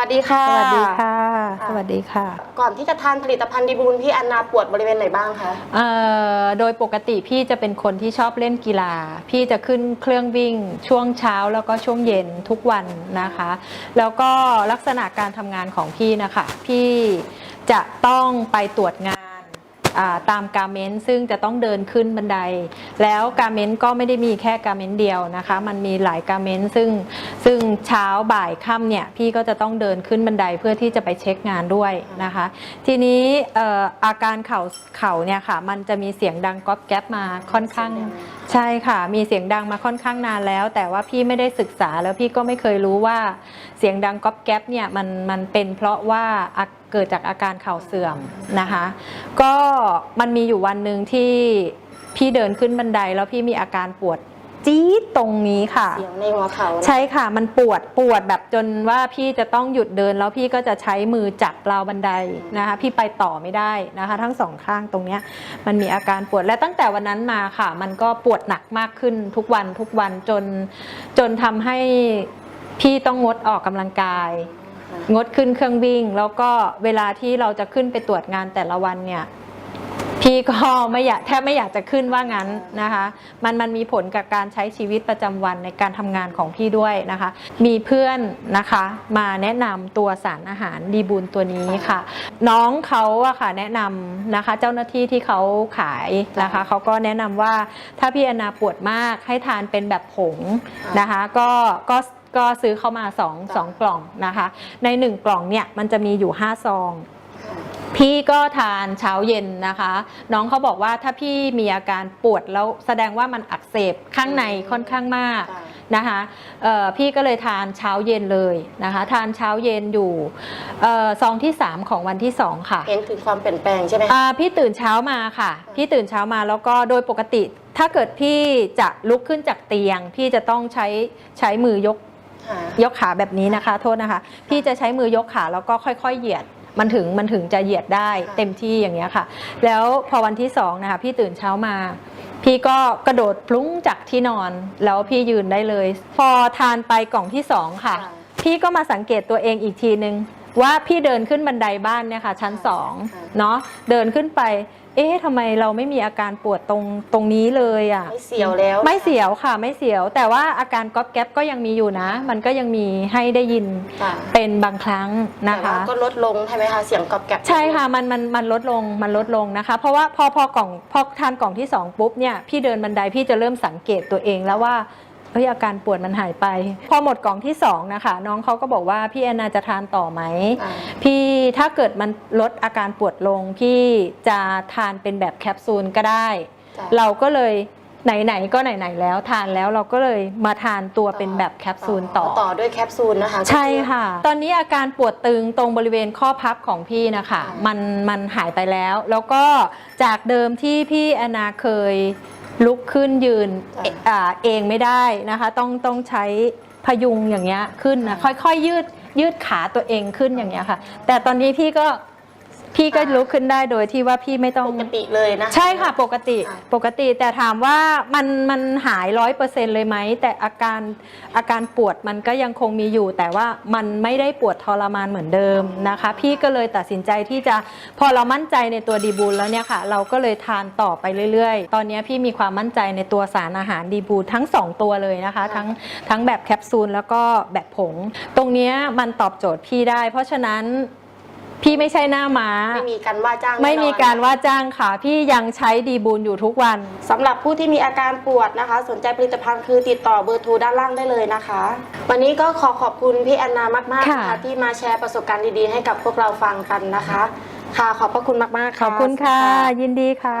วัสดีค่ะ สวัสดีค่ะค่ะ สวัสดีค่ะ ก่อนที่จะทานผลิตภัณฑ์ดีบูลพี่แอนนาปวดบริเวณไหนบ้างคะเอ่อโดยปกติพี่จะเป็นคนที่ชอบเล่นกีฬา พี่จะขึ้นเครื่องวิ่งช่วงเช้าแล้วก็ช่วงเย็นทุกวันนะคะ แล้วก็ลักษณะการทำงานของพี่นะคะ พี่จะต้องไปตรวจงานอ่า ตามการเมนต์ซึ่งจะต้องเดินขึ้นบันได แล้วการเมนต์ก็ไม่ได้มีแค่การเมนต์เดียวนะคะ มันมีหลายการเมนต์ซึ่งซึ่งเช้าบ่ายค่ำเนี่ยพี่ก็จะต้องเดินขึ้นบันไดเพื่อที่จะไปเช็คงานด้วยนะคะ ทีนี้เอ่ออาการเข่าเข่าเนี่ยค่ะ มันจะมีเสียงดังก๊อบแก๊บมาค่อนข้างใช่ค่ะ มีเสียงดังมาค่อนข้างนานแล้ว แต่ว่าพี่ไม่ได้ศึกษาแล้วพี่ก็ไม่เคยรู้ว่าเสียงดังก๊อบแก๊บเนี่ยมันมันเป็นเพราะว่าอา เกิดจากอาการเข่าเสื่อมนะคะ ก็มันมีอยู่วันหนึ่งที่พี่เดินขึ้นบันไดแล้วพี่มีอาการปวดจี๊ดตรงนี้ค่ะ เสียงในหัวเขานะใช่ค่ะมันปวดปวดแบบจนว่าพี่จะต้องหยุดเดินแล้วพี่ก็จะใช้มือจับราวบันไดนะคะพี่ไปต่อไม่ได้นะคะ ทั้งสองข้างตรงเนี้ยมันมีอาการปวดและตั้งแต่วันนั้นมาค่ะ มันก็ปวดหนักมากขึ้นทุกวันทุกวันจนจนทำให้พี่ต้องงดออกกำลังกาย งดขึ้นเครื่องวิ่ง แล้วก็เวลาที่เราจะขึ้นไปตรวจงานแต่ละวันเนี่ยพี่ก็ไม่อยากแทบไม่อยากจะขึ้นว่างั้นนะคะ มันมันมีผลกับการใช้ชีวิตประจำวันในการทำงานของพี่ด้วยนะคะ มีเพื่อนนะคะ มาแนะนำตัวสารอาหารดีบูลตัวนี้ค่ะ น้องเขาอะค่ะแนะนำนะคะ เจ้าหน้าที่ที่เขาขายนะคะเขาก็แนะนำว่าถ้าพี่อนาปวดมากให้ทานเป็นแบบผงนะคะ ก็ก็ ก็ซื้อเข้ามาสองสองกล่องนะคะ ในหนึ่งกล่องเนี่ยมันจะมีอยู่ห้าซอง พี่ก็ทานเช้าเย็นนะคะ น้องเขาบอกว่าถ้าพี่มีอาการปวดแล้วแสดงว่ามันอักเสบข้างในค่อนข้างมากค่ะนะคะเอ่อพี่ก็เลยทานเช้าเย็นเลยนะคะ ทานเช้าเย็นอยู่เอ่อซองที่ 3 ของวันที่ 2 ค่ะ เห็นถึงความเปลี่ยนแปลงใช่ไหมคะอ่าพี่ตื่นเช้ามาค่ะ พี่ตื่นเช้ามาแล้วก็โดยปกติ ถ้าเกิดพี่จะลุกขึ้นจากเตียง พี่จะต้องใช้ใช้มือยกค่ะ ยกขาแบบนี้นะคะ โทษนะคะ พี่จะใช้มือยกขาแล้วก็ค่อย ๆ เหยียดมันถึงมันถึงจะเหยียดได้ค่ะเต็มที่อย่างเงี้ยค่ะ แล้วพอวันที่สองนะคะ พี่ตื่นเช้ามา พี่ก็กระโดดพลุ้งจากที่นอน แล้วพี่ยืนได้เลย พอทานไปกล่องที่สองค่ะค่ะพี่ก็มาสังเกตตัวเองอีกทีนึงว่าพี่เดินขึ้นบันไดบ้านเนี่ยค่ะ ชั้นสองค่ะเนาะเดินขึ้นไป เอ๊ะทำไมเราไม่มีอาการปวดตรงตรงนี้เลยอะ ไม่เสียวแล้ว ไม่เสียวค่ะไม่เสียว แต่ว่าอาการก๊อบแก๊บก็ยังมีอยู่นะ มันก็ยังมีให้ได้ยินค่ะ เป็นบางครั้งนะแต่ว่าคะก็ลดลงใช่ไหมคะเสียงกรอบแกรบ ใช่ค่ะมันมันมันลดลงมันลดลงนะคะ เพราะว่าพอพอกล่องพอทานกล่องที่ 2 ปุ๊บเนี่ยพี่เดินบันไดพี่จะเริ่มสังเกตตัวเองแล้วว่า เฮ้ยอาการปวดมันหายไป พอหมดกล่องที่2นะคะน้องเขาก็บอกว่าพี่แอนนาจะทานต่อไหมอ่าพี่ถ้าเกิดมันลดอาการปวดลงพี่จะทานเป็นแบบแคปซูลก็ได้จ้ะเราก็เลยไหนๆก็ไหนๆแล้วทานแล้วเราก็เลยมาทานตัวเป็นแบบแคปซูลต่อต่อด้วยแคปซูลนะคะใช่ค่ะ ตอนนี้อาการปวดตึงตรงบริเวณข้อพับของพี่นะคะค่ะมันมันหายไปแล้ว แล้วก็จากเดิมที่พี่แอนนาเคย ลุกขึ้นยืนเออ่าเองไม่ได้นะคะ ต้องต้องใช้พยุงอย่างเงี้ยขึ้นนะค่อยๆยืดยืดขาตัวเองขึ้นอย่างเงี้ยค่ะ แต่ตอนนี้พี่ก็ พี่ก็ลุกขึ้นได้โดยที่ว่าพี่ไม่ต้อง ปกติเลยนะคะใช่ค่ะปกติค่ะ ปกติแต่ถามว่ามันมันหายร้อยเปอร์เซ็นเลยไหมแต่อาการอาการปวดมันก็ยังคงมีอยู่ แต่ว่ามันไม่ได้ปวดทรมานเหมือนเดิมนะคะ พี่ก็เลยตัดสินใจที่จะพอเรามั่นใจในตัวดีบูลแล้วเนี่ยค่ะ เราก็เลยทานต่อไปเรื่อยๆ ตอนนี้พี่มีความมั่นใจในตัวสารอาหารดีบูลทั้ง2ตัวเลยนะคะ ทั้งทั้งแบบแคปซูลแล้วก็แบบผง ตรงเนี้ยมันตอบโจทย์พี่ได้ เพราะฉะนั้น พี่ไม่ใช่หน้าม้า ไม่มีการว่าจ้างไม่มีแน่นอนการว่าจ้างค่ะ พี่ยังใช้ดีบูลอยู่ทุกวัน สำหรับผู้ที่มีอาการปวดนะคะ สนใจผลิตภัณฑ์คือติดต่อเบอร์โทรด้านล่างได้เลยนะคะ วันนี้ก็ขอขอบคุณพี่แอนนามากๆค่ะนะคะที่มาแชร์ประสบการณ์ดีๆให้กับพวกเราฟังกันนะคะ ค่ะขอบพระคุณมากๆขค่ะอบคุณค่ะสวัสดียินดีค่ะ